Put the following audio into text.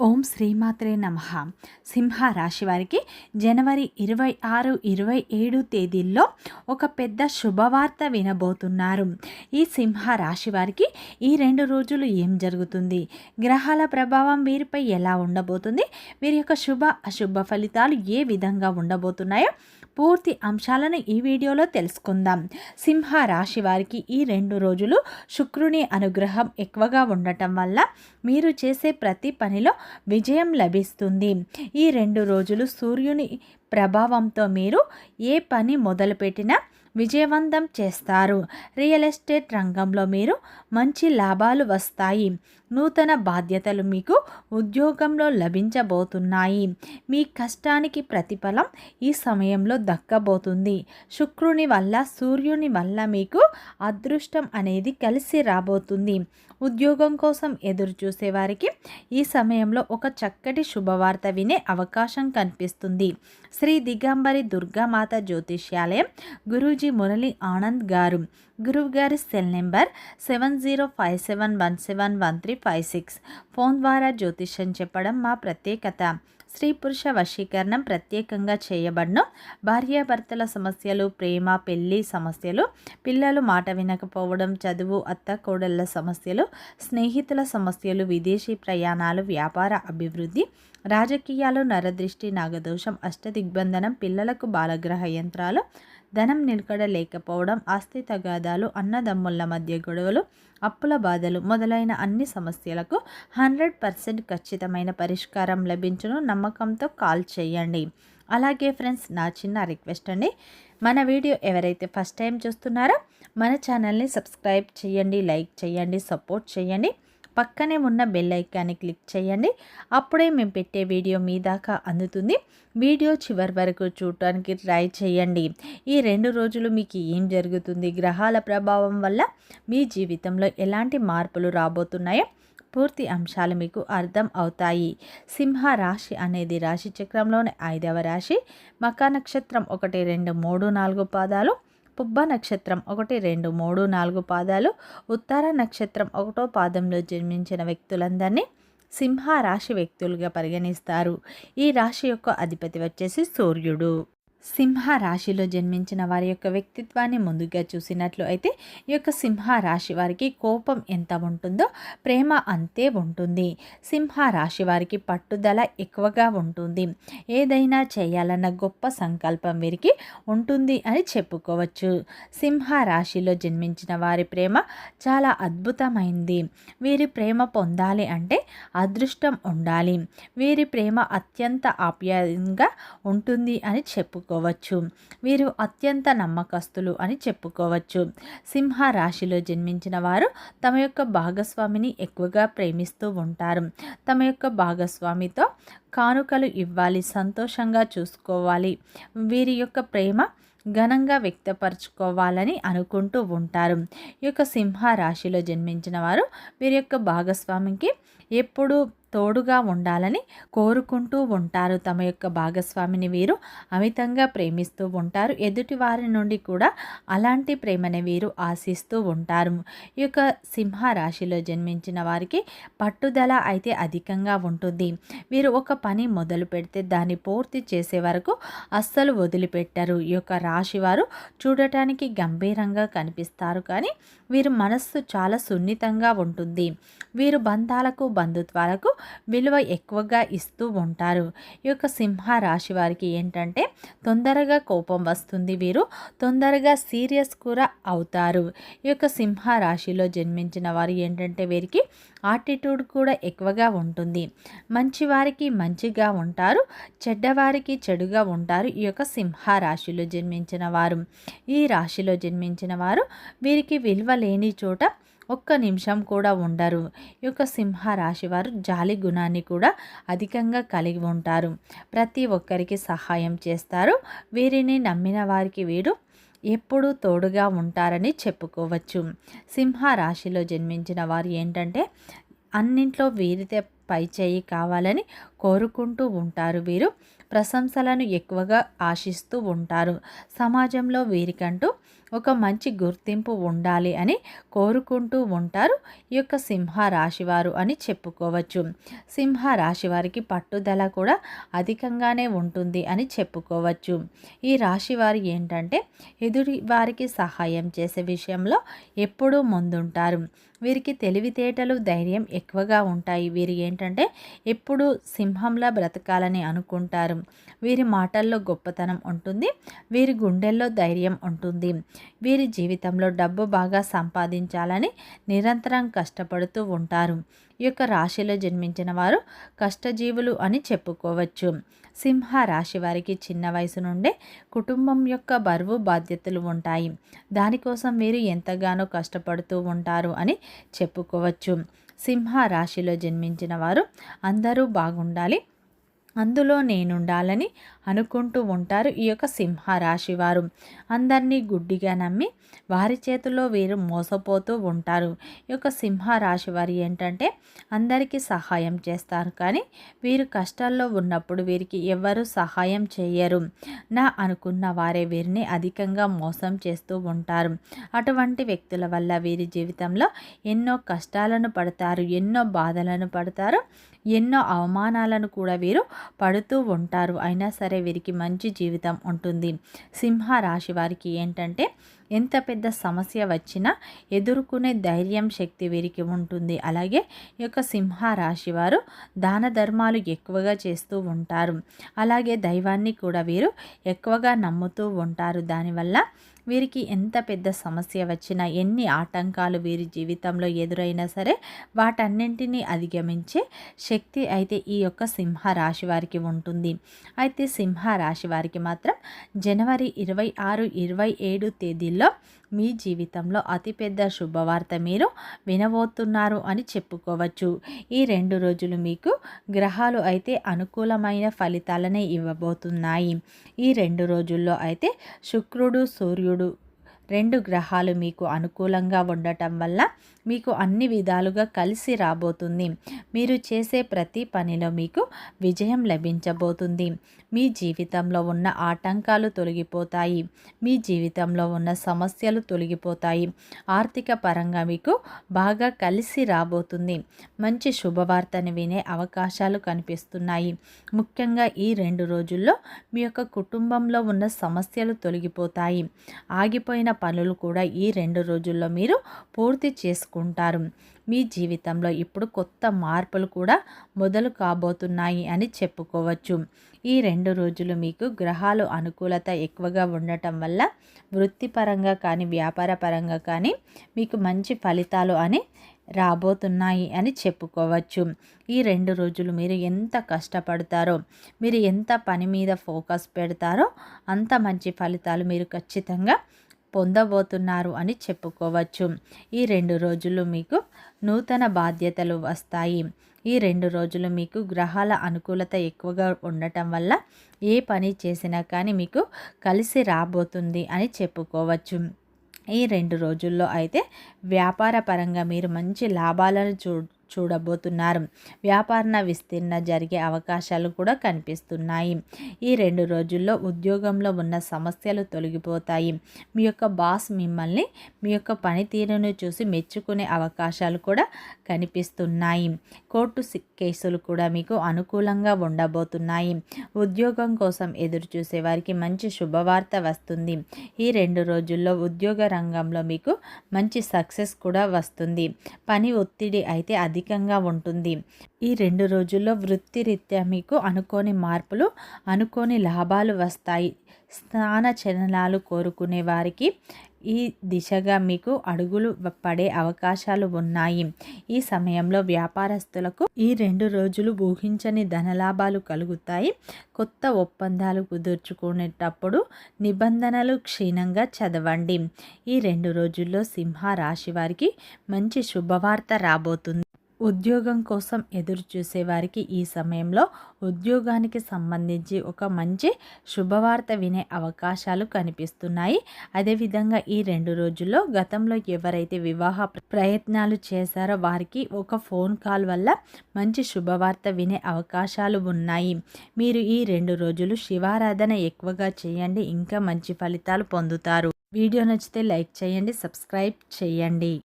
ఓం శ్రీమాత్రే నమ. సింహ రాశి వారికి జనవరి ఇరవై ఆరు ఇరవై ఏడు తేదీల్లో ఒక పెద్ద శుభవార్త వినబోతున్నారు. ఈ సింహ రాశి వారికి ఈ రెండు రోజులు ఏం జరుగుతుంది? గ్రహాల ప్రభావం వీరిపై ఎలా ఉండబోతుంది? వీరి యొక్క శుభ అశుభ ఫలితాలు ఏ విధంగా ఉండబోతున్నాయో పూర్తి అంశాలను ఈ వీడియోలో తెలుసుకుందాం. సింహ రాశి వారికి ఈ రెండు రోజులు శుక్రుని అనుగ్రహం ఎక్కువగా ఉండటం వల్ల మీరు చేసే ప్రతి పనిలో విజయం లభిస్తుంది. ఈ రెండు రోజులు సూర్యుని ప్రభావంతో మీరు ఏ పని మొదలుపెట్టినా విజయవంతం చేస్తారు. రియల్ ఎస్టేట్ రంగంలో మీరు మంచి లాభాలు వస్తాయి. నూతన బాధ్యతలు మీకు ఉద్యోగంలో లభించబోతున్నాయి. మీ కష్టానికి ప్రతిఫలం ఈ సమయంలో దక్కబోతుంది. శుక్రుని వల్ల సూర్యుని వల్ల మీకు అదృష్టం అనేది కలిసి రాబోతుంది. ఉద్యోగం కోసం ఎదురు చూసేవారికి ఈ సమయంలో ఒక చక్కటి శుభవార్త వినే అవకాశం కనిపిస్తుంది. శ్రీ దిగంబరి దుర్గామాత జ్యోతిష్యాలయం గురూజీ మురళి ఆనంద్ గారు. గురువు గారి cell number seven zero five seven one seven one three five six. Phone ద్వారా జ్యోతిష్యం చెప్పడం మా ప్రత్యేకత. స్త్రీ పురుష వశీకరణం ప్రత్యేకంగా చేయబడను. భార్యాభర్తల సమస్యలు ప్రేమ పెళ్ళి సమస్యలు పిల్లలు మాట వినకపోవడం చదువు అత్త కోడళ్ళ సమస్యలు స్నేహితుల సమస్యలు విదేశీ ప్రయాణాలు వ్యాపార అభివృద్ధి రాజకీయాలు నరదృష్టి నాగదోషం అష్టదిగ్బంధనం పిల్లలకు బాలగ్రహ యంత్రాలు ధనం నిలకడ లేకపోవడం ఆస్తి తగాదాలు అన్నదమ్ముల మధ్య గొడవలు అప్పుల బాధలు మొదలైన అన్ని సమస్యలకు హండ్రెడ్ పర్సెంట్ ఖచ్చితమైన పరిష్కారం లభించును నమ్మకంతో కాల్ చేయండి. అలాగే ఫ్రెండ్స్ నా చిన్న రిక్వెస్ట్ అండి. మన వీడియో ఎవరైతే ఫస్ట్ టైం చూస్తున్నారో మన ఛానల్ని సబ్స్క్రైబ్ చేయండి లైక్ చేయండి సపోర్ట్ చేయండి. పక్కనే ఉన్న బెల్ ఐకాన్ని క్లిక్ చేయండి. అప్పుడే మేము పెట్టే వీడియో మీ దాకా అందుతుంది. వీడియో చివరి వరకు చూడటానికి ట్రై చేయండి. ఈ రెండు రోజులు మీకు ఏం జరుగుతుంది? గ్రహాల ప్రభావం వల్ల మీ జీవితంలో ఎలాంటి మార్పులు రాబోతున్నాయో పూర్తి అంశాలు మీకు అర్థం అవుతాయి. సింహ రాశి అనేది రాశి చక్రంలోని ఐదవ రాశి. మకా నక్షత్రం ఒకటి రెండు మూడు నాలుగు పాదాలు. పుబ్బ నక్షత్రం ఒకటి రెండు మూడు నాలుగు పాదాలు. ఉత్తర నక్షత్రం ఒకటో పాదంలో జన్మించిన వ్యక్తులందరినీ సింహ రాశి వ్యక్తులుగా పరిగణిస్తారు. ఈ రాశి యొక్క అధిపతి వచ్చేసి సూర్యుడు. సింహ రాశిలో జన్మించిన వారి యొక్క వ్యక్తిత్వాన్ని ముందుగా చూసినట్లు అయితే ఈ యొక్క సింహ రాశి వారికి కోపం ఎంత ఉంటుందో ప్రేమ అంతే ఉంటుంది. సింహ రాశి వారికి పట్టుదల ఎక్కువగా ఉంటుంది. ఏదైనా చేయాలన్న గొప్ప సంకల్పం వీరికి ఉంటుంది అని చెప్పుకోవచ్చు. సింహ రాశిలో జన్మించిన వారి ప్రేమ చాలా అద్భుతమైంది. వీరి ప్రేమ పొందాలి అంటే అదృష్టం ఉండాలి. వీరి ప్రేమ అత్యంత ఆప్యాయంగా ఉంటుంది అని చెప్పుకో చెప్పుకోవచ్చు. వీరు అత్యంత నమ్మకస్తులు అని చెప్పుకోవచ్చు. సింహ రాశిలో జన్మించిన వారు తమ యొక్క భాగస్వామిని ఎక్కువగా ప్రేమిస్తూ ఉంటారు. తమ యొక్క భాగస్వామితో కానుకలు ఇవ్వాలి సంతోషంగా చూసుకోవాలి. వీరి యొక్క ప్రేమ ఘనంగా వ్యక్తపరచుకోవాలని అనుకుంటూ ఉంటారు. ఈ యొక్క సింహ రాశిలో జన్మించిన వారు వీరి యొక్క భాగస్వామికి ఎప్పుడూ తోడుగా ఉండాలని కోరుకుంటూ ఉంటారు. తమ యొక్క భాగస్వామిని వీరు అమితంగా ప్రేమిస్తూ ఉంటారు. ఎదుటి వారి నుండి కూడా అలాంటి ప్రేమని వీరు ఆశిస్తూ ఉంటారు. ఈ యొక్క సింహ రాశిలో జన్మించిన వారికి పట్టుదల అయితే అధికంగా ఉంటుంది. వీరు ఒక పని మొదలు పెడితే దాన్ని పూర్తి చేసే వరకు అస్సలు వదిలిపెట్టరు. ఈ యొక్క రాశి వారు చూడటానికి గంభీరంగా కనిపిస్తారు. కానీ వీరు మనస్సు చాలా సున్నితంగా ఉంటుంది. వీరు బంధాలకు బంధుత్వాలకు విలువ ఎక్కువగా ఇస్తూ ఉంటారు. ఈ యొక్క సింహ రాశి వారికి ఏంటంటే తొందరగా కోపం వస్తుంది వీరు. తొందరగా సీరియస్ కూడా అవుతారు. ఈ యొక్క సింహ రాశిలో జన్మించిన వారు ఏంటంటే వీరికి ఆటిట్యూడ్ కూడా ఎక్కువగా ఉంటుంది. మంచివారికి మంచిగా ఉంటారు. చెడ్డవారికి చెడుగా ఉంటారు ఈ యొక్క సింహ రాశిలో జన్మించిన వారు. ఈ రాశిలో జన్మించిన వారు వీరికి విలువ లేని చోట ఒక్క నిమిషం కూడా ఉండరు. ఈ యొక్క సింహరాశి వారు జాలి గుణాన్ని కూడా అధికంగా కలిగి ఉంటారు. ప్రతి ఒక్కరికి సహాయం చేస్తారు. వీరిని నమ్మిన వారికి వీరు ఎప్పుడూ తోడుగా ఉంటారని చెప్పుకోవచ్చు. సింహ రాశిలో జన్మించిన వారు ఏంటంటే అన్నింట్లో వీరితే పైచేయి కావాలని కోరుకుంటూ ఉంటారు. వీరు ప్రశంసలను ఎక్కువగా ఆశిస్తూ ఉంటారు. సమాజంలో వీరికంటూ ఒక మంచి గుర్తింపు ఉండాలి అని కోరుకుంటూ ఉంటారు. ఈ యొక్క సింహ రాశివారు అని చెప్పుకోవచ్చు. సింహ రాశి వారికి పట్టుదల కూడా అధికంగానే ఉంటుంది అని చెప్పుకోవచ్చు. ఈ రాశి వారు ఏంటంటే ఎదుటి వారికి సహాయం చేసే విషయంలో ఎప్పుడూ ముందుంటారు. వీరికి తెలివితేటలు ధైర్యం ఎక్కువగా ఉంటాయి. వీరు ఏంటంటే ఎప్పుడు సింహంలా బ్రతకాలని అనుకుంటారు. వీరి మాటల్లో గొప్పతనం ఉంటుంది. వీరి గుండెల్లో ధైర్యం ఉంటుంది. వీరి జీవితంలో డబ్బు బాగా సంపాదించాలని నిరంతరం కష్టపడుతూ ఉంటారు. ఈ యొక్క రాశిలో జన్మించిన వారు కష్టజీవులు అని చెప్పుకోవచ్చు. సింహ రాశి వారికి చిన్న వయసు నుండే కుటుంబం యొక్క బరువు బాధ్యతలు ఉంటాయి. దానికోసం మీరు ఎంతగానో కష్టపడుతూ ఉంటారు అని చెప్పుకోవచ్చు. సింహ రాశిలో జన్మించిన వారు అందరూ బాగుండాలి. అందులో నేనుండాలని అనుకుంటూ ఉంటారు ఈ యొక్క సింహ రాశి వారు. అందరినీ గుడ్డిగా నమ్మి వారి చేతిలో వీరు మోసపోతూ ఉంటారు. ఈ యొక్క సింహరాశి వారు ఏంటంటే అందరికీ సహాయం చేస్తారు. కానీ వీరు కష్టాల్లో ఉన్నప్పుడు వీరికి ఎవరు సహాయం చేయరు. నా అనుకున్న వారే వీరిని అధికంగా మోసం చేస్తూ ఉంటారు. అటువంటి వ్యక్తుల వల్ల వీరి జీవితంలో ఎన్నో కష్టాలను పడతారు ఎన్నో బాధలను పడతారు ఎన్నో అవమానాలను కూడా వీరు పడుతూ ఉంటారు. అయినా సరే వీరికి మంచి జీవితం ఉంటుంది. సింహ రాశి వారికి ఏంటంటే ఎంత పెద్ద సమస్య వచ్చినా ఎదుర్కొనే ధైర్యం శక్తి వీరికి ఉంటుంది. అలాగే ఈ యొక్క సింహ రాశి వారు దాన ధర్మాలు ఎక్కువగా చేస్తూ ఉంటారు. అలాగే దైవాన్ని కూడా వీరు ఎక్కువగా నమ్ముతూ ఉంటారు. దానివల్ల వీరికి ఎంత పెద్ద సమస్య వచ్చినా ఎన్ని ఆటంకాలు వీరి జీవితంలో ఎదురైనా సరే వాటన్నింటినీ అధిగమించే శక్తి అయితే ఈ యొక్క సింహ రాశి వారికి ఉంటుంది. అయితే సింహ రాశి వారికి మాత్రం జనవరి ఇరవై ఆరు ఇరవై ఏడు తేదీల్లో మీ జీవితంలో అతిపెద్ద శుభవార్త మీరు వినబోతున్నారు అని చెప్పుకోవచ్చు. ఈ రెండు రోజులు మీకు గ్రహాలు అయితే అనుకూలమైన ఫలితాలనే ఇవ్వబోతున్నాయి. ఈ రెండు రోజుల్లో అయితే శుక్రుడు సూర్యుడు రెండు గ్రహాలు మీకు అనుకూలంగా ఉండటం వల్ల మీకు అన్ని విధాలుగా కలిసి రాబోతుంది. మీరు చేసే ప్రతి పనిలో మీకు విజయం లభించబోతుంది. మీ జీవితంలో ఉన్న ఆటంకాలు తొలగిపోతాయి. మీ జీవితంలో ఉన్న సమస్యలు తొలగిపోతాయి. ఆర్థిక పరంగా మీకు బాగా కలిసి రాబోతుంది. మంచి శుభవార్తని వినే అవకాశాలు కనిపిస్తున్నాయి. ముఖ్యంగా ఈ రెండు రోజుల్లో మీ యొక్క కుటుంబంలో ఉన్న సమస్యలు తొలగిపోతాయి. ఆగిపోయిన పనులు కూడా ఈ రెండు రోజుల్లో మీరు పూర్తి చేసుకుంటారు. మీ జీవితంలో ఇప్పుడు కొత్త మార్పులు కూడా మొదలు కాబోతున్నాయి అని చెప్పుకోవచ్చు. ఈ రెండు రోజులు మీకు గ్రహాలు అనుకూలత ఎక్కువగా ఉండటం వల్ల వృత్తిపరంగా కానీ వ్యాపార పరంగా కానీ మీకు మంచి ఫలితాలు అని రాబోతున్నాయి అని చెప్పుకోవచ్చు. ఈ రెండు రోజులు మీరు ఎంత కష్టపడతారో మీరు ఎంత పని మీద ఫోకస్ పెడతారో అంత మంచి ఫలితాలు మీరు ఖచ్చితంగా పొందబోతున్నారు అని చెప్పుకోవచ్చు. ఈ రెండు రోజులు మీకు నూతన బాధ్యతలు వస్తాయి. ఈ రెండు రోజులు మీకు గ్రహాల అనుకూలత ఎక్కువగా ఉండటం వల్ల ఏ పని చేసినా కానీ మీకు కలిసి రాబోతుంది అని చెప్పుకోవచ్చు. ఈ రెండు రోజుల్లో అయితే వ్యాపార పరంగా మీరు మంచి లాభాలను చూ చూడబోతున్నారు. వ్యాపారణ విస్తీర్ణ జరిగే అవకాశాలు కూడా కనిపిస్తున్నాయి. ఈ రెండు రోజుల్లో ఉద్యోగంలో ఉన్న సమస్యలు తొలగిపోతాయి. మీ యొక్క బాస్ మిమ్మల్ని మీ యొక్క పనితీరును చూసి మెచ్చుకునే అవకాశాలు కూడా కనిపిస్తున్నాయి. కోర్టు కేసులు కూడా మీకు అనుకూలంగా ఉండబోతున్నాయి. ఉద్యోగం కోసం ఎదురు చూసే వారికి మంచి శుభవార్త వస్తుంది. ఈ రెండు రోజుల్లో ఉద్యోగ రంగంలో మీకు మంచి సక్సెస్ కూడా వస్తుంది. పని ఒత్తిడి అయితే అధికంగా ఉంటుంది. ఈ రెండు రోజుల్లో వృత్తిరీత్యా మీకు అనుకోని మార్పులు అనుకోని లాభాలు వస్తాయి. స్నాన చలనాలు కోరుకునే వారికి ఈ దిశగా మీకు అడుగులు పడే అవకాశాలు ఉన్నాయి. ఈ సమయంలో వ్యాపారస్తులకు ఈ రెండు రోజులు ఊహించని ధనలాభాలు కలుగుతాయి. కొత్త ఒప్పందాలు కుదుర్చుకునేటప్పుడు నిబంధనలు క్షీణంగా చదవండి. ఈ రెండు రోజుల్లో సింహ రాశి వారికి మంచి శుభవార్త రాబోతుంది. ఉద్యోగం కోసం ఎదురు చూసేవారికి ఈ సమయంలో ఉద్యోగానికి సంబంధించి ఒక మంచి శుభవార్త వినే అవకాశాలు కనిపిస్తున్నాయి. అదేవిధంగా ఈ రెండు రోజుల్లో గతంలో ఎవరైతే వివాహ ప్రయత్నాలు చేశారో వారికి ఒక ఫోన్ కాల్ వల్ల మంచి శుభవార్త వినే అవకాశాలు ఉన్నాయి. మీరు ఈ రెండు రోజులు శివారాధన ఎక్కువగా చేయండి ఇంకా మంచి ఫలితాలు పొందుతారు. వీడియో నచ్చితే లైక్ చేయండి సబ్స్క్రైబ్ చేయండి.